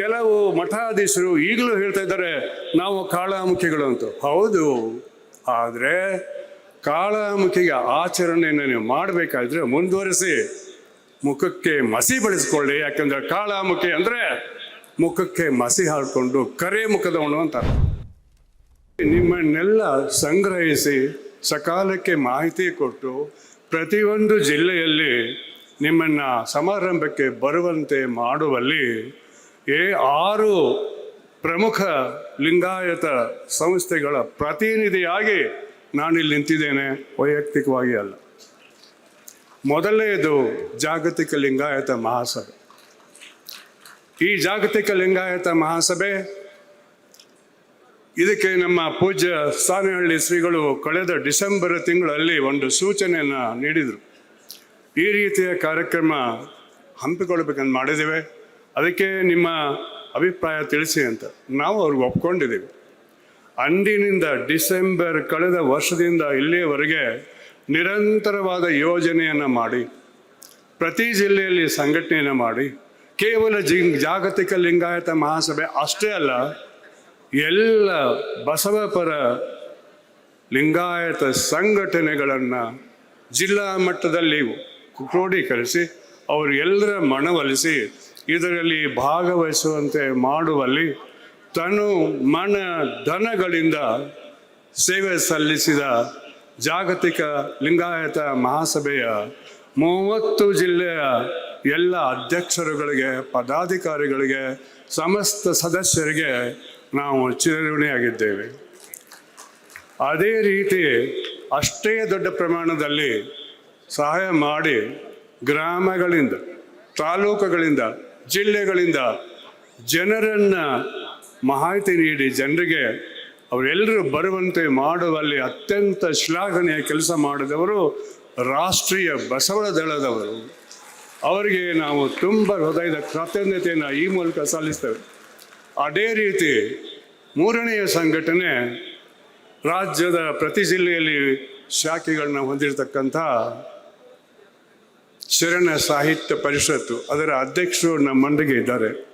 ಕೆಲವು ಮಠಾಧೀಶರು ಈಗಲೂ ಹೇಳ್ತಾ ಇದ್ದಾರೆ, ನಾವು ಕಾಳಾಮುಖಿಗಳು ಅಂತ. ಹೌದು. ಆದರೆ ಕಾಳಾಮುಖಿಗೆ ಆಚರಣೆಯನ್ನು ನೀವು ಮಾಡಬೇಕಾದ್ರೆ ಮುಂದುವರಿಸಿ ಮುಖಕ್ಕೆ ಮಸಿ ಬಳಸ್ಕೊಳ್ಳಿ. ಯಾಕಂದ್ರೆ ಕಾಳಾಮುಖಿ ಅಂದರೆ ಮುಖಕ್ಕೆ ಮಸಿ ಹಾಡಿಕೊಂಡು ಕರೆ ಮುಖದವನು ಅಂತಾರೆ ನಿಮ್ಮನ್ನೆಲ್ಲ ಸಂಗ್ರಹಿಸಿ ಸಕಾಲಕ್ಕೆ ಮಾಹಿತಿ ಕೊಟ್ಟು ಪ್ರತಿಯೊಂದು ಜಿಲ್ಲೆಯಲ್ಲಿ ನಿಮ್ಮನ್ನು ಸಮಾರಂಭಕ್ಕೆ ಬರುವಂತೆ ಮಾಡುವಲ್ಲಿ ಏ ಆರು ಪ್ರಮುಖ ಲಿಂಗಾಯತ ಸಂಸ್ಥೆಗಳ ಪ್ರತಿನಿಧಿಯಾಗಿ ನಾನಿಲ್ಲಿ ನಿಂತಿದ್ದೇನೆ, ವೈಯಕ್ತಿಕವಾಗಿ ಅಲ್ಲ. ಮೊದಲನೆಯದು ಜಾಗತಿಕ ಲಿಂಗಾಯತ ಮಹಾಸಭೆ. ಈ ಜಾಗತಿಕ ಲಿಂಗಾಯತ ಮಹಾಸಭೆ ಇದಕ್ಕೆ ನಮ್ಮ ಪೂಜ್ಯ ಸಾನಹಳ್ಳಿ ಶ್ರೀಗಳು ಕಳೆದ ಡಿಸೆಂಬರ್ ತಿಂಗಳಲ್ಲಿ ಒಂದು ಸೂಚನೆಯನ್ನು ನೀಡಿದರು. ಈ ರೀತಿಯ ಕಾರ್ಯಕ್ರಮ ಹಮ್ಮಿಕೊಳ್ಬೇಕಂತ ಮಾಡಿದ್ದೇವೆ. ಅದಕ್ಕೆ ನಿಮ್ಮ ಅಭಿಪ್ರಾಯ ತಿಳಿಸಿ ಅಂತ. ನಾವು ಅವ್ರಿಗೆ ಒಪ್ಕೊಂಡಿದ್ದೀವಿ. ಅಂದಿನಿಂದ ಡಿಸೆಂಬರ್ ಕಳೆದ ವರ್ಷದಿಂದ ಇಲ್ಲಿಯವರೆಗೆ ನಿರಂತರವಾದ ಯೋಜನೆಯನ್ನು ಮಾಡಿ, ಪ್ರತಿ ಜಿಲ್ಲೆಯಲ್ಲಿ ಸಂಘಟನೆಯನ್ನು ಮಾಡಿ, ಕೇವಲ ಜಿ, ಜಾಗತಿಕ ಲಿಂಗಾಯತ ಮಹಾಸಭೆ ಅಷ್ಟೇ ಅಲ್ಲ, ಎಲ್ಲ ಬಸವಪರ ಲಿಂಗಾಯತ ಸಂಘಟನೆಗಳನ್ನು ಜಿಲ್ಲಾ ಮಟ್ಟದಲ್ಲಿ ಕ್ರೋಢೀಕರಿಸಿ ಎಲ್ಲರ ಮನವೊಲಿಸಿ ಇದರಲ್ಲಿ ಭಾಗವಹಿಸುವಂತೆ ಮಾಡುವಲ್ಲಿ ತನು ಮನ ಧನಗಳಿಂದ ಸೇವೆ ಸಲ್ಲಿಸಿದ ಜಾಗತಿಕ ಲಿಂಗಾಯತ ಮಹಾಸಭೆಯ ಮೂವತ್ತು ಜಿಲ್ಲೆಯ ಎಲ್ಲ ಅಧ್ಯಕ್ಷರುಗಳಿಗೆ, ಪದಾಧಿಕಾರಿಗಳಿಗೆ, ಸಮಸ್ತ ಸದಸ್ಯರಿಗೆ ನಾವು ಚಿರಋಣಿಯಾಗಿದ್ದೇವೆ. ಅದೇ ರೀತಿ ಅಷ್ಟೇ ದೊಡ್ಡ ಪ್ರಮಾಣದಲ್ಲಿ ಸಹಾಯ ಮಾಡಿ ಗ್ರಾಮಗಳಿಂದ, ತಾಲೂಕುಗಳಿಂದ ಜಿಲ್ಲೆಗಳಿಂದ ಜನರನ್ನು ಮಾಹಿತಿ ನೀಡಿ ಜನರಿಗೆ ಅವರೆಲ್ಲರೂ ಬರುವಂತೆ ಮಾಡುವಲ್ಲಿ ಅತ್ಯಂತ ಶ್ಲಾಘನೀಯ ಕೆಲಸ ಮಾಡಿದವರು ರಾಷ್ಟ್ರೀಯ ಬಸವನ ದಳದವರು. ಅವರಿಗೆ ನಾವು ತುಂಬ ಹೃದಯದ ಕೃತಜ್ಞತೆಯನ್ನು ಈ ಮೂಲಕ ಸಲ್ಲಿಸ್ತೇವೆ. ಅದೇ ರೀತಿ ಮೂರನೆಯ ಸಂಘಟನೆ ರಾಜ್ಯದ ಪ್ರತಿ ಜಿಲ್ಲೆಯಲ್ಲಿ ಶಾಖೆಗಳನ್ನ ಹೊಂದಿರತಕ್ಕಂಥ ಶರಣ ಸಾಹಿತ್ಯ ಪರಿಷತ್ತು ಅದರ ಅಧ್ಯಕ್ಷರು ನಮ್ಮೊಂದಿಗೆ ಇದ್ದಾರೆ.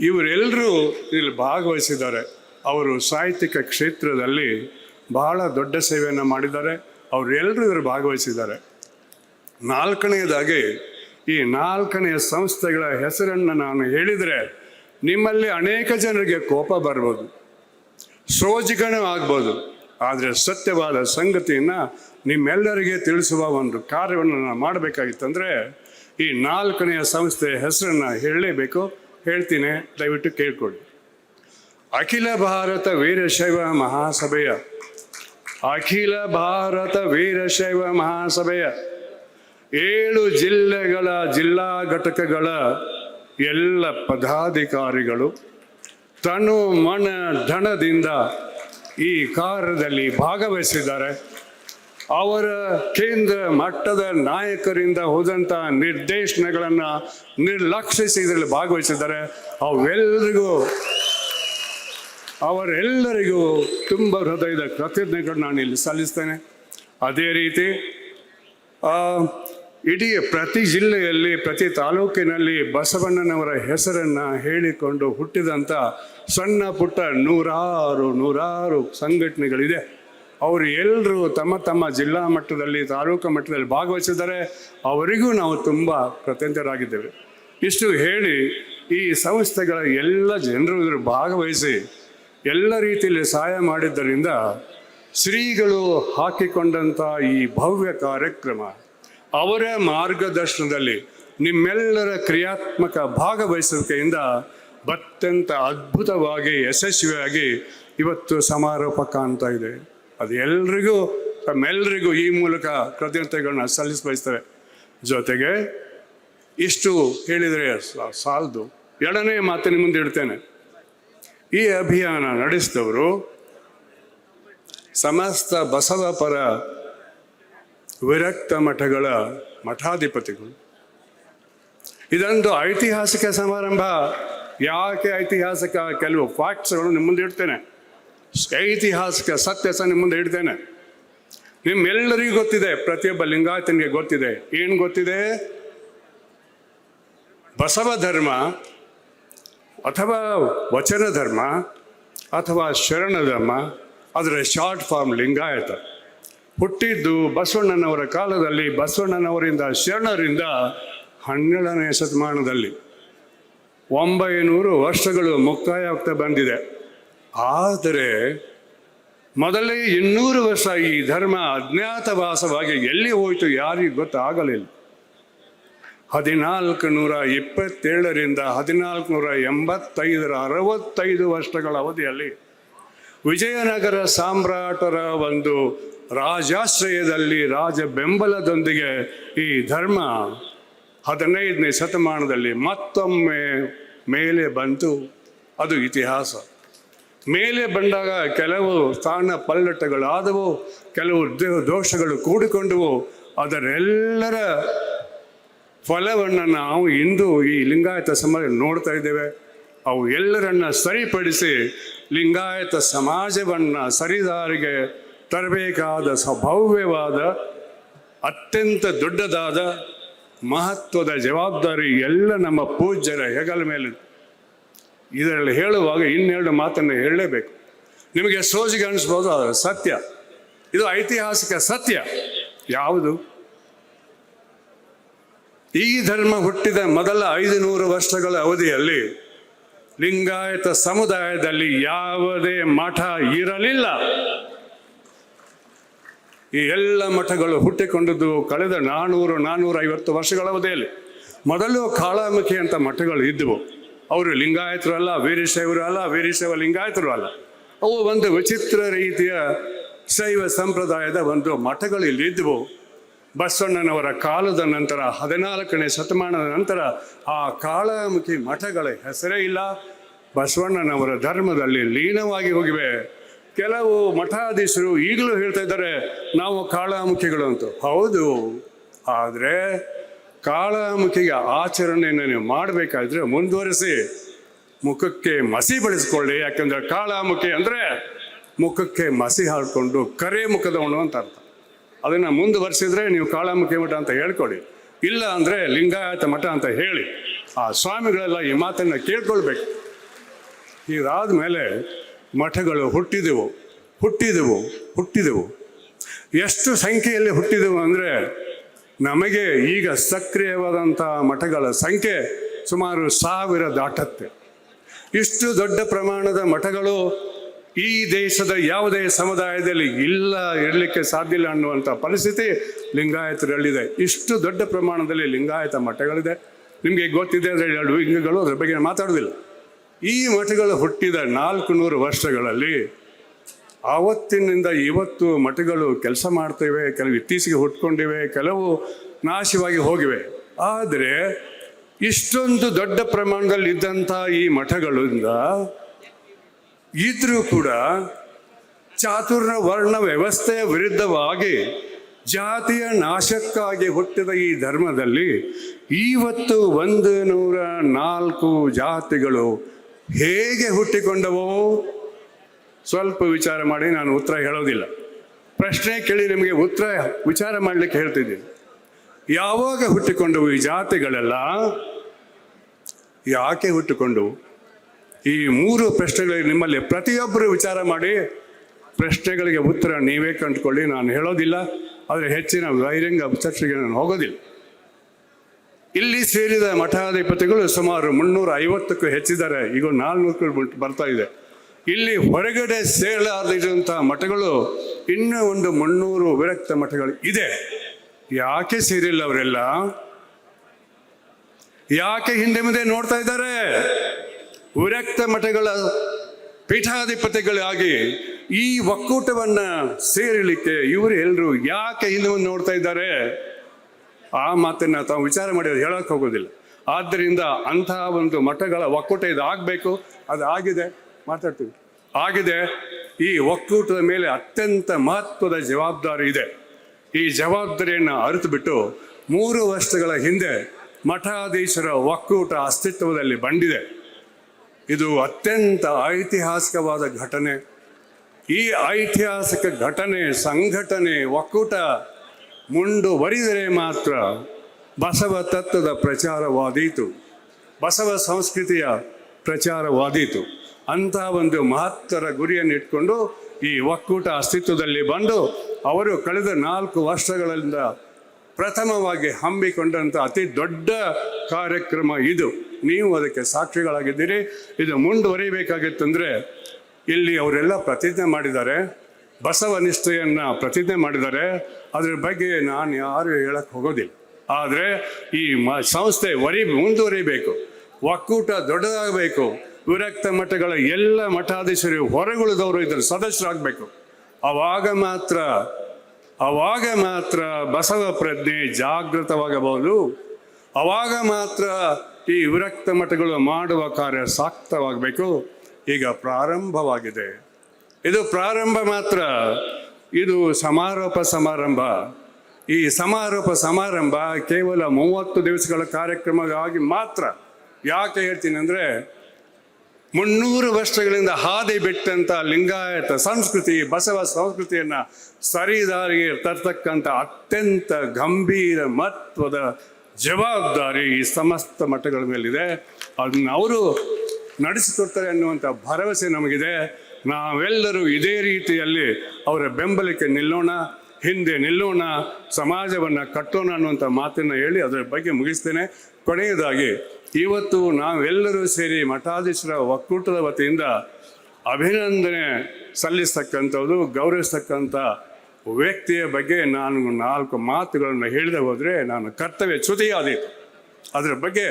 ಇವರೆಲ್ಲರೂ ಇಲ್ಲಿ ಭಾಗವಹಿಸಿದ್ದಾರೆ. ಅವರು ಸಾಹಿತ್ಯಿಕ ಕ್ಷೇತ್ರದಲ್ಲಿ ಬಹಳ ದೊಡ್ಡ ಸೇವೆಯನ್ನು ಮಾಡಿದ್ದಾರೆ. ಅವರೆಲ್ಲರೂ ಇವರು ಭಾಗವಹಿಸಿದ್ದಾರೆ. ನಾಲ್ಕನೆಯದಾಗಿ ಈ ನಾಲ್ಕನೆಯ ಸಂಸ್ಥೆಗಳ ಹೆಸರನ್ನು ನಾನು ಹೇಳಿದರೆ ನಿಮ್ಮಲ್ಲಿ ಅನೇಕ ಜನರಿಗೆ ಕೋಪ ಬರ್ಬೋದು. ಸೋಜಿಗಣ ಆಗ್ಬೋದು. ಆದರೆ ಸತ್ಯವಾದ ಸಂಗತಿಯನ್ನು ನಿಮ್ಮೆಲ್ಲರಿಗೆ ತಿಳಿಸುವ ಒಂದು ಕಾರ್ಯವನ್ನು ನಾನು ಮಾಡಬೇಕಾಗಿತ್ತಂದರೆ ಈ ನಾಲ್ಕನೆಯ ಸಂಸ್ಥೆಯ ಹೆಸರನ್ನು ಹೇಳಲೇಬೇಕು. ಹೇಳ್ತೀನಿ, ದಯವಿಟ್ಟು ಕೇಳ್ಕೊಳ್ಳಿ. ಅಖಿಲ ಭಾರತ ವೀರಶೈವ ಮಹಾಸಭೆಯ. ಅಖಿಲ ಭಾರತ ವೀರಶೈವ ಮಹಾಸಭೆಯ. ಏಳು ಜಿಲ್ಲೆಗಳ ಜಿಲ್ಲಾ ಘಟಕಗಳ ಎಲ್ಲ ಪದಾಧಿಕಾರಿಗಳು ತನು ಮನ ಧನದಿಂದ ಈ ಕಾರ್ಯದಲ್ಲಿ ಭಾಗವಹಿಸಿದ್ದಾರೆ. ಅವರ ಕೇಂದ್ರ ಮಟ್ಟದ ನಾಯಕರಿಂದ ಹೋದಂಥ ನಿರ್ದೇಶನಗಳನ್ನು ನಿರ್ಲಕ್ಷಿಸಿ ಇದರಲ್ಲಿ ಭಾಗವಹಿಸಿದ್ದಾರೆ. ಅವೆಲ್ಲರಿಗೂ, ಅವರೆಲ್ಲರಿಗೂ ತುಂಬ ಹೃದಯದ ಕೃತಜ್ಞತೆಗಳು ನಾನು ಇಲ್ಲಿ ಸಲ್ಲಿಸ್ತೇನೆ. ಅದೇ ರೀತಿ ಇಡೀ ಪ್ರತಿ ಜಿಲ್ಲೆಯಲ್ಲಿ, ಪ್ರತಿ ತಾಲೂಕಿನಲ್ಲಿ ಬಸವಣ್ಣನವರ ಹೆಸರನ್ನು ಹೇಳಿಕೊಂಡು ಹುಟ್ಟಿದಂಥ ಸಣ್ಣ ಪುಟ್ಟ ನೂರಾರು ನೂರಾರು ಸಂಘಟನೆಗಳಿದೆ. ಅವರು ಎಲ್ಲರೂ ತಮ್ಮ ತಮ್ಮ ಜಿಲ್ಲಾ ಮಟ್ಟದಲ್ಲಿ, ತಾಲೂಕು ಮಟ್ಟದಲ್ಲಿ ಭಾಗವಹಿಸಿದರೆ ಅವರಿಗೂ ನಾವು ತುಂಬ ಕೃತಜ್ಞರಾಗಿದ್ದೇವೆ. ಇಷ್ಟು ಹೇಳಿ ಈ ಸಂಸ್ಥೆಗಳ ಎಲ್ಲ ಜನರು ಇದ್ರು ಭಾಗವಹಿಸಿ, ಎಲ್ಲ ರೀತಿಯಲ್ಲಿ ಸಹಾಯ ಮಾಡಿದ್ದರಿಂದ ಶ್ರೀಗಳು ಹಾಕಿಕೊಂಡಂಥ ಈ ಭವ್ಯ ಕಾರ್ಯಕ್ರಮ ಅವರ ಮಾರ್ಗದರ್ಶನದಲ್ಲಿ ನಿಮ್ಮೆಲ್ಲರ ಕ್ರಿಯಾತ್ಮಕ ಭಾಗವಹಿಸುವಿಕೆಯಿಂದ ಅತ್ಯಂತ ಅದ್ಭುತವಾಗಿ, ಯಶಸ್ವಿಯಾಗಿ ಇವತ್ತು ಸಮಾರೋಪ ಕಾಣ್ತಾ ಇದೆ. ಅದು ಎಲ್ರಿಗೂ ತಮ್ಮೆಲ್ಲರಿಗೂ ಈ ಮೂಲಕ ಕೃತಜ್ಞತೆಗಳನ್ನ ಸಲ್ಲಿಸ ಬಯಸ್ತೇವೆ ಜೊತೆಗೆ ಇಷ್ಟು ಹೇಳಿದರೆ ಸಾಲದು. ಎರಡನೇ ಮಾತಿನ ಮುಂದೆ ಇಡ್ತೇನೆ. ಈ ಅಭಿಯಾನ ನಡೆಸಿದವರು ಸಮಸ್ತ ಬಸವ ಪರ ವಿರಕ್ತ ಮಠಗಳ ಮಠಾಧಿಪತಿಗಳು. ಇದೊಂದು ಐತಿಹಾಸಿಕ ಸಮಾರಂಭ. ಯಾಕೆ ಐತಿಹಾಸಿಕ? ಕೆಲವು ಫ್ಯಾಕ್ಟ್ಸ್ಗಳು ನಿಮ್ಮ ಮುಂದೆ ಇಡ್ತೇನೆ. ಐತಿಹಾಸಿಕ ಸತ್ಯ ಸಹ ನಿಮ್ಮ ಮುಂದೆ ಇಡ್ತೇನೆ. ನಿಮ್ಮೆಲ್ಲರಿಗೂ ಗೊತ್ತಿದೆ, ಪ್ರತಿಯೊಬ್ಬ ಲಿಂಗಾಯತನಿಗೆ ಗೊತ್ತಿದೆ. ಏನು ಗೊತ್ತಿದೆ? ಬಸವ ಧರ್ಮ ಅಥವಾ ವಚನ ಧರ್ಮ ಅಥವಾ ಶರಣ ಧರ್ಮ ಅದರ ಶಾರ್ಟ್ ಫಾರ್ಮ್ ಲಿಂಗಾಯತ. ಹುಟ್ಟಿದ್ದು ಬಸವಣ್ಣನವರ ಕಾಲದಲ್ಲಿ, ಬಸವಣ್ಣನವರಿಂದ ಶರಣರಿಂದ ಹನ್ನೆರಡನೇ ಶತಮಾನದಲ್ಲಿ ಒಂಬೈನೂರು ವರ್ಷಗಳು ಮುಕ್ತಾಯವಾಗ್ತಾ ಬಂದಿದೆ. ಆದರೆ ಮೊದಲೇ ಇನ್ನೂರು ವರ್ಷ ಈ ಧರ್ಮ ಅಜ್ಞಾತವಾಸವಾಗಿ ಎಲ್ಲಿ ಹೋಯಿತು ಯಾರಿಗೂ ಗೊತ್ತಾಗಲಿಲ್ಲ. ಹದಿನಾಲ್ಕು ನೂರ ಇಪ್ಪತ್ತೇಳರಿಂದ ಹದಿನಾಲ್ಕು ನೂರ ಎಂಬತ್ತೈದರ ಅರವತ್ತೈದು ವರ್ಷಗಳ ಅವಧಿಯಲ್ಲಿ ವಿಜಯನಗರ ಸಾಮ್ರಾಟರ ಒಂದು ರಾಜಾಶ್ರಯದಲ್ಲಿ ರಾಜ ಬೆಂಬಲದೊಂದಿಗೆ ಈ ಧರ್ಮ ಹದಿನೈದನೇ ಶತಮಾನದಲ್ಲಿ ಮತ್ತೊಮ್ಮೆ ಮೇಲೆ ಬಂತು. ಅದು ಇತಿಹಾಸ. ಮೇಲೆ ಬಂದಾಗ ಕೆಲವು ಸ್ಥಾನ ಪಲ್ಲಟಗಳಾದವು, ಕೆಲವು ದೋಷಗಳು ಕೂಡಿಕೊಂಡವು. ಅದರೆಲ್ಲರ ಫಲವನ್ನು ನಾವು ಇಂದು ಈ ಲಿಂಗಾಯತ ಸಮಾಜ ನೋಡ್ತಾ ಇದ್ದೇವೆ. ಅವು ಎಲ್ಲರನ್ನ ಸರಿಪಡಿಸಿ ಲಿಂಗಾಯತ ಸಮಾಜವನ್ನು ಸರಿದಾರಿಗೆ ತರಬೇಕಾದ ಸ್ವಭಾವ್ಯವಾದ ಅತ್ಯಂತ ದೊಡ್ಡದಾದ ಮಹತ್ವದ ಜವಾಬ್ದಾರಿ ಎಲ್ಲ ನಮ್ಮ ಪೂಜ್ಯರ ಹೆಗಲ ಮೇಲೆ ಇದರಲ್ಲಿ ಹೇಳುವಾಗ ಇನ್ನೆರಡು ಮಾತನ್ನು ಹೇಳಲೇಬೇಕು. ನಿಮಗೆ ಸೋಜಿಗೆ ಅನಿಸ್ಬೋದು, ಅದು ಸತ್ಯ. ಇದು ಐತಿಹಾಸಿಕ ಸತ್ಯ. ಯಾವುದು? ಈ ಧರ್ಮ ಹುಟ್ಟಿದ ಮೊದಲ ಐದು ನೂರು ವರ್ಷಗಳ ಅವಧಿಯಲ್ಲಿ ಲಿಂಗಾಯತ ಸಮುದಾಯದಲ್ಲಿ ಯಾವುದೇ ಮಠ ಇರಲಿಲ್ಲ. ಈ ಎಲ್ಲ ಮಠಗಳು ಹುಟ್ಟಿಕೊಂಡದ್ದು ಕಳೆದ ನಾನೂರು ನಾನೂರ ಐವತ್ತು ವರ್ಷಗಳ ಅವಧಿಯಲ್ಲಿ. ಮೊದಲು ಕಾಳಾಮುಖಿ ಅಂತ ಮಠಗಳು ಇದ್ದವು ಅವರು ಲಿಂಗಾಯತರು ಅಲ್ಲ, ವೀರಶೈವರು ಅಲ್ಲ, ವೀರಶೈವ ಲಿಂಗಾಯತರು ಅಲ್ಲ. ಅವು ಒಂದು ವಿಚಿತ್ರ ರೀತಿಯ ಶೈವ ಸಂಪ್ರದಾಯದ ಒಂದು ಮಠಗಳು ಇಲ್ಲಿ ಇದ್ದವು ಬಸವಣ್ಣನವರ ಕಾಲದ ನಂತರ, ಹದಿನಾಲ್ಕನೇ ಶತಮಾನದ ನಂತರ ಆ ಕಾಳಾಮುಖಿ ಮಠಗಳ ಹೆಸರೇ ಇಲ್ಲ. ಬಸವಣ್ಣನವರ ಧರ್ಮದಲ್ಲಿ ಲೀನವಾಗಿ ಹೋಗಿವೆ. ಕೆಲವು ಮಠಾಧೀಶರು ಈಗಲೂ ಹೇಳ್ತಾ ಇದ್ದಾರೆ, ನಾವು ಕಾಳಾಮುಖಿಗಳು ಅಂತ. ಹೌದು. ಆದರೆ ಕಾಳಾಮುಖಿಗೆ ಆಚರಣೆಯನ್ನು ನೀವು ಮಾಡಬೇಕಾದ್ರೆ ಮುಂದುವರಿಸಿ ಮುಖಕ್ಕೆ ಮಸಿ ಬಳಸ್ಕೊಳ್ಳಿ. ಯಾಕಂದ್ರೆ ಕಾಳಾಮುಖಿ ಅಂದರೆ ಮುಖಕ್ಕೆ ಮಸಿ ಹಾಕೊಂಡು ಕರೆ ಮುಖದವನು ಅಂತ ಅರ್ಥ. ಅದನ್ನು ಮುಂದುವರಿಸಿದ್ರೆ ನೀವು ಕಾಳಾಮುಖಿ ಮಠ ಅಂತ ಹೇಳ್ಕೊಡಿ ಇಲ್ಲ ಅಂದರೆ ಲಿಂಗಾಯತ ಮಠ ಅಂತ ಹೇಳಿ. ಆ ಸ್ವಾಮಿಗಳೆಲ್ಲ ಈ ಮಾತನ್ನು ಕೇಳ್ಕೊಳ್ಬೇಕು. ಇದಾದ ಮೇಲೆ ಮಠಗಳು ಹುಟ್ಟಿದೆವು ಹುಟ್ಟಿದೆವು ಹುಟ್ಟಿದೆವು. ಎಷ್ಟು ಸಂಖ್ಯೆಯಲ್ಲಿ ಹುಟ್ಟಿದೆವು ಅಂದರೆ ನಮಗೆ ಈಗ ಸಕ್ರಿಯವಾದಂಥ ಮಠಗಳ ಸಂಖ್ಯೆ ಸುಮಾರು ಸಾವಿರ ದಾಟತ್ತೆ. ಇಷ್ಟು ದೊಡ್ಡ ಪ್ರಮಾಣದ ಮಠಗಳು ಈ ದೇಶದ ಯಾವುದೇ ಸಮುದಾಯದಲ್ಲಿ ಇಲ್ಲ ಇರಲಿಕ್ಕೆ ಸಾಧ್ಯ ಇಲ್ಲ ಅನ್ನುವಂಥ ಪರಿಸ್ಥಿತಿ ಲಿಂಗಾಯತರಲ್ಲಿದೆ. ಇಷ್ಟು ದೊಡ್ಡ ಪ್ರಮಾಣದಲ್ಲಿ ಲಿಂಗಾಯತ ಮಠಗಳಿದೆ. ನಿಮಗೆ ಗೊತ್ತಿದೆ ಅಂದರೆ ಎರಡು ಲಿಂಗಗಳು ಅದರ ಬಗ್ಗೆ ಮಾತಾಡೋದಿಲ್ಲ ಈ ಮಠಗಳು ಹುಟ್ಟಿದ ನಾಲ್ಕು ನೂರು ವರ್ಷಗಳಲ್ಲಿ ಆವತ್ತಿನಿಂದ ಇವತ್ತು ಮಠಗಳು ಕೆಲಸ ಮಾಡ್ತೇವೆ, ಕೆಲವು ಇತ್ತೀಚೆಗೆ ಹುಟ್ಕೊಂಡಿವೆ, ಕೆಲವು ನಾಶವಾಗಿ ಹೋಗಿವೆ. ಆದರೆ ಇಷ್ಟೊಂದು ದೊಡ್ಡ ಪ್ರಮಾಣದಲ್ಲಿ ಇದ್ದಂಥ ಈ ಮಠಗಳಿಂದ ಇದ್ರೂ ಕೂಡ ಚಾತುರ್ಣ ವರ್ಣ ವ್ಯವಸ್ಥೆಯ ವಿರುದ್ಧವಾಗಿ ಜಾತಿಯ ನಾಶಕ್ಕಾಗಿ ಹುಟ್ಟಿದ ಈ ಧರ್ಮದಲ್ಲಿ ಇವತ್ತು ಒಂದು ನೂರ ನಾಲ್ಕು ಜಾತಿಗಳು ಹೇಗೆ ಹುಟ್ಟಿಕೊಂಡವೋ? ಸ್ವಲ್ಪ ವಿಚಾರ ಮಾಡಿ, ನಾನು ಉತ್ತರ ಹೇಳೋದಿಲ್ಲ. ಪ್ರಶ್ನೆ ಕೇಳಿ ನಿಮಗೆ ಉತ್ತರ ವಿಚಾರ ಮಾಡಲಿಕ್ಕೆ ಹೇಳ್ತಿದ್ದೀನಿ. ಯಾವಾಗ ಹುಟ್ಟಿಕೊಂಡವು ಈ ಜಾತಿಗಳೆಲ್ಲ? ಯಾಕೆ ಹುಟ್ಟಿಕೊಂಡವು? ಈ ಮೂರು ಪ್ರಶ್ನೆಗಳಿಗೆ ನಿಮ್ಮಲ್ಲಿ ಪ್ರತಿಯೊಬ್ಬರು ವಿಚಾರ ಮಾಡಿ, ಪ್ರಶ್ನೆಗಳಿಗೆ ಉತ್ತರ ನೀವೇ ಕಂಡುಕೊಳ್ಳಿ. ನಾನು ಹೇಳೋದಿಲ್ಲ, ಆದರೆ ಹೆಚ್ಚಿನ ಬಹಿರಂಗ ಚರ್ಚೆಗೆ ನಾನು ಹೋಗೋದಿಲ್ಲ. ಇಲ್ಲಿ ಸೇರಿದ ಮಠಾಧಿಪತಿಗಳು ಸುಮಾರು ಮುನ್ನೂರ ಐವತ್ತಕ್ಕೂ ಹೆಚ್ಚಿದ್ದಾರೆ. ಈಗ ನಾಲ್ನೂರು ಬರ್ತಾ ಇದೆ. ಇಲ್ಲಿ ಹೊರಗಡೆ ಸೇರಲಾರದಿರುವಂತಹ ಮಠಗಳು ಇನ್ನೂ ಒಂದು ಮುನ್ನೂರು ವಿರಕ್ತ ಮಠಗಳು ಇದೆ. ಯಾಕೆ ಸೇರಿಲ್ಲ ಅವರೆಲ್ಲ? ಯಾಕೆ ಹಿಂದೆ ಮುಂದೆ ನೋಡ್ತಾ ಇದ್ದಾರೆ? ವಿರಕ್ತ ಮಠಗಳ ಪೀಠಾಧಿಪತಿಗಳಾಗಿ ಈ ಒಕ್ಕೂಟವನ್ನ ಸೇರಿಲಿಕ್ಕೆ ಇವರು ಎಲ್ಲರೂ ಯಾಕೆ ಹಿಂದೆ ಮುಂದೆ ನೋಡ್ತಾ ಇದ್ದಾರೆ? ಆ ಮಾತನ್ನ ತಾವು ವಿಚಾರ ಮಾಡಿ ಹೇಳೋಕೆ ಹೋಗೋದಿಲ್ಲ. ಆದ್ದರಿಂದ ಅಂತಹ ಒಂದು ಮಠಗಳ ಒಕ್ಕೂಟ ಇದು ಆಗಬೇಕು, ಅದು ಆಗಿದೆ ಮಾತಾಡ್ತೀವಿ. ಆಗಿದೆ, ಈ ಒಕ್ಕೂಟದ ಮೇಲೆ ಅತ್ಯಂತ ಮಹತ್ವದ ಜವಾಬ್ದಾರಿ ಇದೆ. ಈ ಜವಾಬ್ದಾರಿಯನ್ನು ಅರಿತು ಬಿಟ್ಟು ಮೂರು ವರ್ಷಗಳ ಹಿಂದೆ ಮಠಾಧೀಶರ ಒಕ್ಕೂಟ ಅಸ್ತಿತ್ವದಲ್ಲಿ ಬಂದಿದೆ. ಇದು ಅತ್ಯಂತ ಐತಿಹಾಸಿಕವಾದ ಘಟನೆ. ಈ ಐತಿಹಾಸಿಕ ಘಟನೆ, ಸಂಘಟನೆ, ಒಕ್ಕೂಟ ಮುಂದುವರಿದರೆ ಮಾತ್ರ ಬಸವ ತತ್ವದ ಪ್ರಚಾರವಾದೀತು. ಬಸವ ಸಂಸ್ಕೃತಿಯ ಪ್ರಚಾರವಾದೀತು. ಅಂತಹ ಒಂದು ಮಹತ್ತರ ಗುರಿಯನ್ನು ಇಟ್ಕೊಂಡು ಈ ಒಕ್ಕೂಟ ಅಸ್ತಿತ್ವದಲ್ಲಿ ಬಂದು ಅವರು ಕಳೆದ ನಾಲ್ಕು ವರ್ಷಗಳಿಂದ ಪ್ರಥಮವಾಗಿ ಹಮ್ಮಿಕೊಂಡಂಥ ಅತಿ ದೊಡ್ಡ ಕಾರ್ಯಕ್ರಮ ಇದು. ನೀವು ಅದಕ್ಕೆ ಸಾಕ್ಷಿಗಳಾಗಿದ್ದೀರಿ. ಇದು ಮುಂದುವರಿಬೇಕಾಗಿತ್ತಂದರೆ ಇಲ್ಲಿ ಅವರೆಲ್ಲ ಪ್ರತಿಜ್ಞೆ ಮಾಡಿದ್ದಾರೆ. ಬಸವ ನಿಷ್ಠೆಯನ್ನು ಪ್ರತಿಜ್ಞೆ ಮಾಡಿದರೆ ಅದ್ರ ಬಗ್ಗೆ ನಾನು ಯಾರು ಹೇಳಕ್ಕೆ ಹೋಗೋದಿಲ್ಲ. ಆದರೆ ಈ ಮ ಸಂಸ್ಥೆ ವರಿ ಮುಂದುವರಿಬೇಕು. ಒಕ್ಕೂಟ ದೊಡ್ಡದಾಗಬೇಕು. ವಿರಕ್ತ ಮಠಗಳ ಎಲ್ಲ ಮಠಾಧೀಶರು ಹೊರಗುಳಿದವರು ಇದರ ಸದಸ್ಯರಾಗಬೇಕು. ಆವಾಗ ಮಾತ್ರ ಆವಾಗ ಮಾತ್ರ ಬಸವ ಪ್ರಜ್ಞೆ ಜಾಗೃತವಾಗಬಹುದು. ಆವಾಗ ಮಾತ್ರ ಈ ವಿರಕ್ತ ಮಠಗಳು ಮಾಡುವ ಕಾರ್ಯ ಸಾಕ್ತವಾಗಬೇಕು. ಈಗ ಪ್ರಾರಂಭವಾಗಿದೆ. ಇದು ಪ್ರಾರಂಭ ಮಾತ್ರ. ಇದು ಸಮಾರೋಪ ಸಮಾರಂಭ. ಈ ಸಮಾರೋಪ ಸಮಾರಂಭ ಕೇವಲ ಮೂವತ್ತು ದಿವಸಗಳ ಕಾರ್ಯಕ್ರಮವಾಗಿ ಮಾತ್ರ. ಯಾಕೆ ಹೇಳ್ತೀನಿ ಅಂದರೆ, ಮುನ್ನೂರು ವರ್ಷಗಳಿಂದ ಹಾದಿ ಬಿಟ್ಟಂಥ ಲಿಂಗಾಯತ ಸಂಸ್ಕೃತಿ, ಬಸವ ಸಂಸ್ಕೃತಿಯನ್ನು ಸರಿದಾರಿಗೆ ತರ್ತಕ್ಕಂಥ ಅತ್ಯಂತ ಗಂಭೀರ ಮಹತ್ವದ ಜವಾಬ್ದಾರಿ ಈ ಸಮಸ್ತ ಮಠಗಳ ಮೇಲಿದೆ. ಅದನ್ನ ಅವರು ನಡೆಸಿಕೊಡ್ತಾರೆ ಅನ್ನುವಂಥ ಭರವಸೆ ನಮಗಿದೆ. ನಾವೆಲ್ಲರೂ ಇದೇ ರೀತಿಯಲ್ಲಿ ಅವರ ಬೆಂಬಲಕ್ಕೆ ನಿಲ್ಲೋಣ, ಹಿಂದೆ ನಿಲ್ಲೋಣ, ಸಮಾಜವನ್ನು ಕಟ್ಟೋಣ ಅನ್ನುವಂಥ ಮಾತನ್ನು ಹೇಳಿ ಅದರ ಬಗ್ಗೆ ಮುಗಿಸ್ತೇನೆ. ಕೊನೆಯದಾಗಿ, ಇವತ್ತು ನಾವೆಲ್ಲರೂ ಸೇರಿ ಮಠಾಧೀಶರ ಒಕ್ಕೂಟದ ವತಿಯಿಂದ ಅಭಿನಂದನೆ ಸಲ್ಲಿಸ್ತಕ್ಕಂಥದ್ದು, ಗೌರವಿಸ್ತಕ್ಕಂಥ ವ್ಯಕ್ತಿಯ ಬಗ್ಗೆ ನಾನು ನಾಲ್ಕು ಮಾತುಗಳನ್ನು ಹೇಳಿದೆ ಹೋದರೆ ನಾನು ಕರ್ತವ್ಯ ಚ್ಯುತಿಯಾದೀತು. ಅದರ ಬಗ್ಗೆ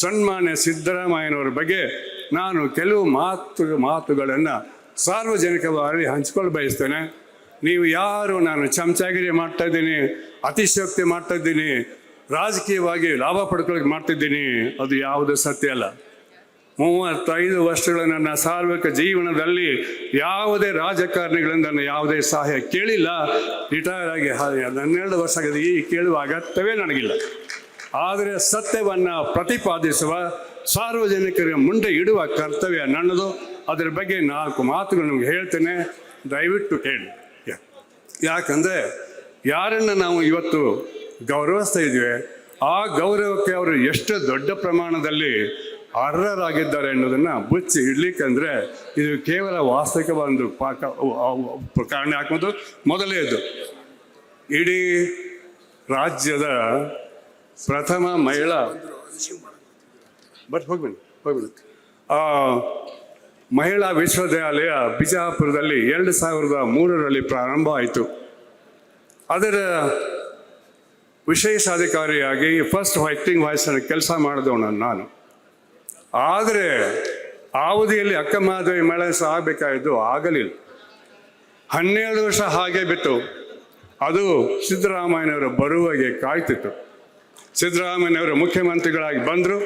ಸನ್ಮಾನ್ಯ ಸಿದ್ದರಾಮಯ್ಯನವರ ಬಗ್ಗೆ ನಾನು ಕೆಲವು ಮಾತು, ಮಾತುಗಳನ್ನು ಸಾರ್ವಜನಿಕವಾಗಿ ಹಂಚ್ಕೊಂಡು ಬಯಸ್ತೇನೆ. ನೀವು ಯಾರು, ನಾನು ಚಮಚಾಗಿರಿ ಮಾಡ್ತಾ ಇದ್ದೀನಿ, ಅತಿಶಯೋಕ್ತಿ ಮಾಡ್ತಾ ಇದ್ದೀನಿ, ರಾಜಕೀಯವಾಗಿ ಲಾಭ ಪಡ್ಕೊಳ್ಳೋಕೆ ಮಾಡ್ತಿದ್ದೀನಿ ಅದು ಯಾವುದು ಸತ್ಯ ಅಲ್ಲ. ಮೂವತ್ತೈದು ವರ್ಷಗಳ ನನ್ನ ಸಾರ್ವಿಕ ಜೀವನದಲ್ಲಿ ಯಾವುದೇ ರಾಜಕಾರಣಿಗಳಿಂದ ನಾನು ಯಾವುದೇ ಸಹಾಯ ಕೇಳಿಲ್ಲ. ರಿಟೈರ್ ಆಗಿ ಹನ್ನೆರಡು ವರ್ಷ ಆಗಿದೆ, ಈ ಕೇಳುವ ಅಗತ್ಯವೇ ನನಗಿಲ್ಲ. ಆದರೆ ಸತ್ಯವನ್ನು ಪ್ರತಿಪಾದಿಸುವ ಸಾರ್ವಜನಿಕರ ಮುಂದೆ ಇಡುವ ಕರ್ತವ್ಯ ನನ್ನದು. ಅದರ ಬಗ್ಗೆ ನಾಲ್ಕು ಮಾತುಗಳು ನಿಮ್ಗೆ ಹೇಳ್ತೇನೆ. ದಯವಿಟ್ಟು ಕೇಳಿ ಯಾಕಂದರೆ ಯಾರನ್ನು ನಾವು ಇವತ್ತು ಗೌರವಿಸ್ತಾ ಇದ್ದೀವಿ ಆ ಗೌರವಕ್ಕೆ ಅವರು ಎಷ್ಟು ದೊಡ್ಡ ಪ್ರಮಾಣದಲ್ಲಿ ಅರ್ಹರಾಗಿದ್ದಾರೆ ಅನ್ನೋದನ್ನು ಬುಚ್ಚಿ ಇಡ್ಲಿಕ್ಕಂದ್ರೆ ಇದು ಕೇವಲ ವಾಸ್ತವಿಕ ಒಂದು ಪಾಕ ಕಾರಣ ಹಾಕೋದು ಮೊದಲೇದು ಇಡೀ ರಾಜ್ಯದ ಪ್ರಥಮ ಮಹಿಳಾ ಬಟ್ ಹೋಗ್ಬೇಡಿ. ಆ, ಮಹಿಳಾ ವಿಶ್ವವಿದ್ಯಾಲಯ ಬಿಜಾಪುರದಲ್ಲಿ ಎರಡು ಸಾವಿರದ ಮೂರರಲ್ಲಿ ಪ್ರಾರಂಭ ಆಯಿತು. ಅದರ ವಿಶೇಷಾಧಿಕಾರಿಯಾಗಿ ಫಸ್ಟ್ ವೈಟಿಂಗ್ ವಾಯ್ಸಲ್ಲಿ ಕೆಲಸ ಮಾಡಿದವನು ನಾನು. ಆದರೆ ಅವಧಿಯಲ್ಲಿ ಅಕ್ಕ ಮಾಧವಿ ಮೇಳ ಸಹ ಆಗಬೇಕಾಗಿದ್ದು ಆಗಲಿಲ್ಲ. ಹನ್ನೆರಡು ವರ್ಷ ಹಾಗೆ ಬಿಟ್ಟು ಅದು ಸಿದ್ದರಾಮಯ್ಯನವರ ಬರುವಾಗೆ ಕಾಯ್ತಿತ್ತು. ಸಿದ್ದರಾಮಯ್ಯನವರು ಮುಖ್ಯಮಂತ್ರಿಗಳಾಗಿ ಬಂದರು.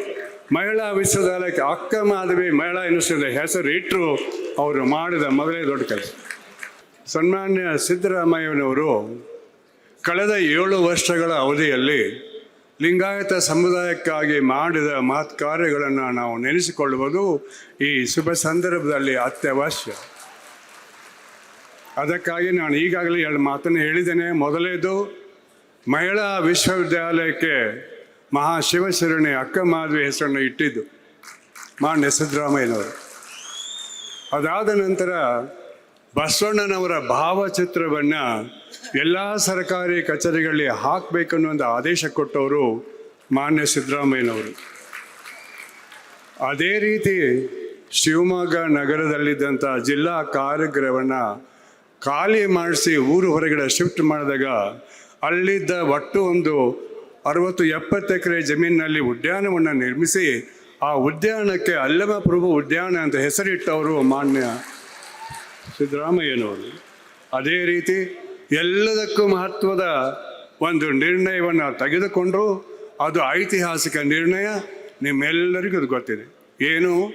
ಮಹಿಳಾ ವಿಶ್ವವಿದ್ಯಾಲಯಕ್ಕೆ ಅಕ್ಕ ಮಾಧವಿ ಮಹಿಳಾ ಯೂನಿವರ್ಸಿಟಿ ಹೆಸರು ಇಟ್ಟರು ಅವರು ಮಾಡಿದ ಮೊದಲೇ ದೊಡ್ಡ ಕೆಲಸ. ಸನ್ಮಾನ್ಯ ಸಿದ್ದರಾಮಯ್ಯನವರು ಕಳೆದ ಏಳು ವರ್ಷಗಳ ಅವಧಿಯಲ್ಲಿ ಲಿಂಗಾಯತ ಸಮುದಾಯಕ್ಕಾಗಿ ಮಾಡಿದ ಮಹತ್ ಕಾರ್ಯಗಳನ್ನು ನಾವು ನೆನೆಸಿಕೊಳ್ಳುವುದು ಈ ಶುಭ ಸಂದರ್ಭದಲ್ಲಿ ಅತ್ಯವಶ್ಯ. ಅದಕ್ಕಾಗಿ ನಾನು ಈಗಾಗಲೇ ಎರಡು ಮಾತನ್ನು ಹೇಳಿದ್ದೇನೆ. ಮೊದಲೇದು, ಮಹಿಳಾ ವಿಶ್ವವಿದ್ಯಾಲಯಕ್ಕೆ ಮಹಾಶಿವಶರಣೆ ಅಕ್ಕ ಮಾಧವಿ ಹೆಸರನ್ನು ಇಟ್ಟಿದ್ದು ಮಾನ್ಯ ಸಿದ್ದರಾಮಯ್ಯನವರು ಅದಾದ ನಂತರ ಬಸವಣ್ಣನವರ ಭಾವಚಿತ್ರವನ್ನು ಎಲ್ಲ ಸರ್ಕಾರಿ ಕಚೇರಿಗಳಲ್ಲಿ ಹಾಕಬೇಕನ್ನುವಂಥ ಆದೇಶ ಕೊಟ್ಟವರು ಮಾನ್ಯ ಸಿದ್ದರಾಮಯ್ಯನವರು ಅದೇ ರೀತಿ ಶಿವಮೊಗ್ಗ ನಗರದಲ್ಲಿದ್ದಂಥ ಜಿಲ್ಲಾ ಕಾರ್ಯಗ್ರಹವನ್ನು ಖಾಲಿ ಮಾಡಿಸಿ ಊರು ಹೊರಗಡೆ ಶಿಫ್ಟ್ ಮಾಡಿದಾಗ ಅಲ್ಲಿದ್ದ ಒಟ್ಟು ಒಂದು ಅರವತ್ತು ಎಪ್ಪತ್ತು ಎಕರೆ ಜಮೀನಿನಲ್ಲಿ ಉದ್ಯಾನವನ್ನು ನಿರ್ಮಿಸಿ ಆ ಉದ್ಯಾನಕ್ಕೆ ಅಲ್ಲಮ ಪ್ರಭು ಉದ್ಯಾನ ಅಂತ ಹೆಸರಿಟ್ಟವರು ಮಾನ್ಯ ಸಿದ್ದರಾಮಯ್ಯನವರು. ಅದೇ ರೀತಿ ಎಲ್ಲದಕ್ಕೂ ಮಹತ್ವದ ಒಂದು ನಿರ್ಣಯವನ್ನು ತೆಗೆದುಕೊಂಡರು. ಅದು ಐತಿಹಾಸಿಕ ನಿರ್ಣಯ. ನಿಮ್ಮೆಲ್ಲರಿಗೂ ಅದು ಗೊತ್ತಿದೆ. ಏನು?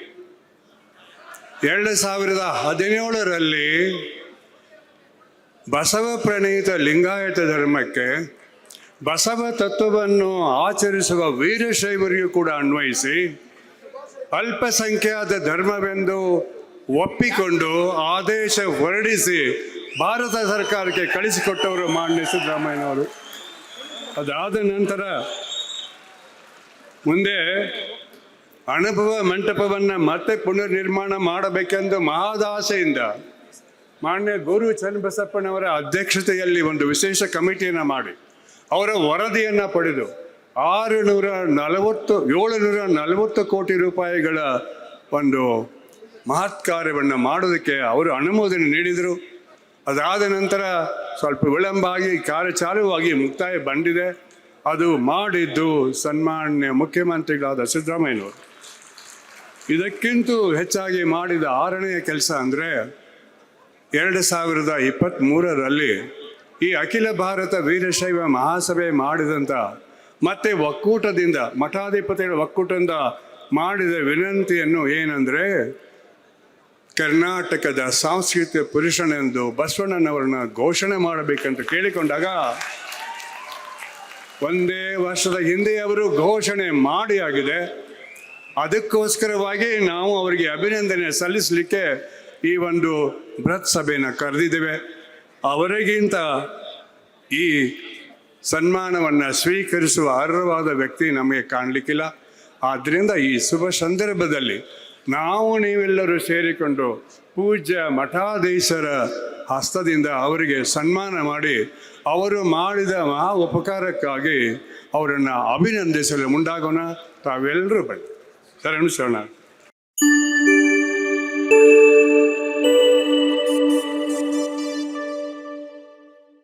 ಎರಡು ಸಾವಿರದ ಹದಿನೇಳರಲ್ಲಿ ಬಸವ ಪ್ರಣೀತ ಲಿಂಗಾಯತ ಧರ್ಮಕ್ಕೆ ಬಸವ ತತ್ವವನ್ನು ಆಚರಿಸುವ ವೀರಶೈವರಿಗೂ ಕೂಡ ಅನ್ವಯಿಸಿ ಅಲ್ಪಸಂಖ್ಯಾತ ಧರ್ಮವೆಂದು ಒಪ್ಪಿಕೊಂಡು ಆದೇಶ ಹೊರಡಿಸಿ ಭಾರತ ಸರ್ಕಾರಕ್ಕೆ ಕಳಿಸಿಕೊಟ್ಟವರು ಮಾನ್ಯ ಸಿದ್ದರಾಮಯ್ಯನವರು. ಅದಾದ ನಂತರ ಮುಂದೆ ಅನುಭವ ಮಂಟಪವನ್ನು ಮತ್ತೆ ಪುನರ್ ನಿರ್ಮಾಣ ಮಾಡಬೇಕೆಂದು ಮಹದಾಸೆಯಿಂದ ಮಾನ್ಯ ಗುರು ಚನ್ನಬಸಪ್ಪನವರ ಅಧ್ಯಕ್ಷತೆಯಲ್ಲಿ ಒಂದು ವಿಶೇಷ ಕಮಿಟಿಯನ್ನು ಮಾಡಿ. ಅವರ ವರದಿಯನ್ನು ಪಡೆದು ಆರು ನೂರ ನಲವತ್ತು, ಏಳುನೂರ ನಲವತ್ತು ಕೋಟಿ ರೂಪಾಯಿಗಳ ಒಂದು ಮಹತ್ ಕಾರ್ಯವನ್ನು ಮಾಡೋದಕ್ಕೆ ಅವರು ಅನುಮೋದನೆ ನೀಡಿದರು. ಅದಾದ ನಂತರ ಸ್ವಲ್ಪ ವಿಳಂಬ ಆಗಿ ಕಾರ್ಯ ಚಾಲುವಾಗಿ ಮುಕ್ತಾಯ ಬಂದಿದೆ. ಅದು ಮಾಡಿದ್ದು ಸನ್ಮಾನ್ಯ ಮುಖ್ಯಮಂತ್ರಿಗಳಾದ ಸಿದ್ದರಾಮಯ್ಯನವರು. ಇದಕ್ಕಿಂತ ಹೆಚ್ಚಾಗಿ ಮಾಡಿದ ಆರನೆಯ ಕೆಲಸ ಅಂದರೆ ಎರಡು ಸಾವಿರದ ಇಪ್ಪತ್ತ್ಮೂರರಲ್ಲಿ ಈ ಅಖಿಲ ಭಾರತ ವೀರಶೈವ ಮಹಾಸಭೆ ಮಾಡಿದಂಥ ಮತ್ತೆ ಒಕ್ಕೂಟದಿಂದ, ಮಠಾಧಿಪತಿಗಳ ಒಕ್ಕೂಟದಿಂದ ಮಾಡಿದ ವಿನಂತಿಯನ್ನು ಏನಂದರೆ, ಕರ್ನಾಟಕದ ಸಾಂಸ್ಕೃತಿಕ ಪುರುಷನೆಂದು ಬಸವಣ್ಣನವರನ್ನ ಘೋಷಣೆ ಮಾಡಬೇಕಂತ ಕೇಳಿಕೊಂಡಾಗ, ಒಂದೇ ವರ್ಷದ ಹಿಂದೆ ಅವರು ಘೋಷಣೆ ಮಾಡಿ ಆಗಿದೆ. ಅದಕ್ಕೋಸ್ಕರವಾಗಿ ನಾವು ಅವರಿಗೆ ಅಭಿನಂದನೆ ಸಲ್ಲಿಸಲಿಕ್ಕೆ ಈ ಒಂದು ಬೃಹತ್ ಸಭೆಯನ್ನು ಕರೆದಿದ್ದೇವೆ. ಅವರಿಗಿಂತ ಈ ಸನ್ಮಾನವನ್ನು ಸ್ವೀಕರಿಸುವ ಅರ್ಹವಾದ ವ್ಯಕ್ತಿ ನಮಗೆ ಕಾಣಲಿಕ್ಕಿಲ್ಲ. ಆದ್ದರಿಂದ ಈ ಶುಭ ಸಂದರ್ಭದಲ್ಲಿ ನಾವು ನೀವೆಲ್ಲರೂ ಸೇರಿಕೊಂಡು ಪೂಜ್ಯ ಮಠಾಧೀಶರ ಹಸ್ತದಿಂದ ಅವರಿಗೆ ಸನ್ಮಾನ ಮಾಡಿ ಅವರು ಮಾಡಿದ ಮಹಾ ಉಪಕಾರಕ್ಕಾಗಿ ಅವರನ್ನು ಅಭಿನಂದಿಸಲು ಮುಂದಾಗೋಣ. ತಾವೆಲ್ಲರೂ ಬನ್ನಿ. ಶರಣು ಶರಣ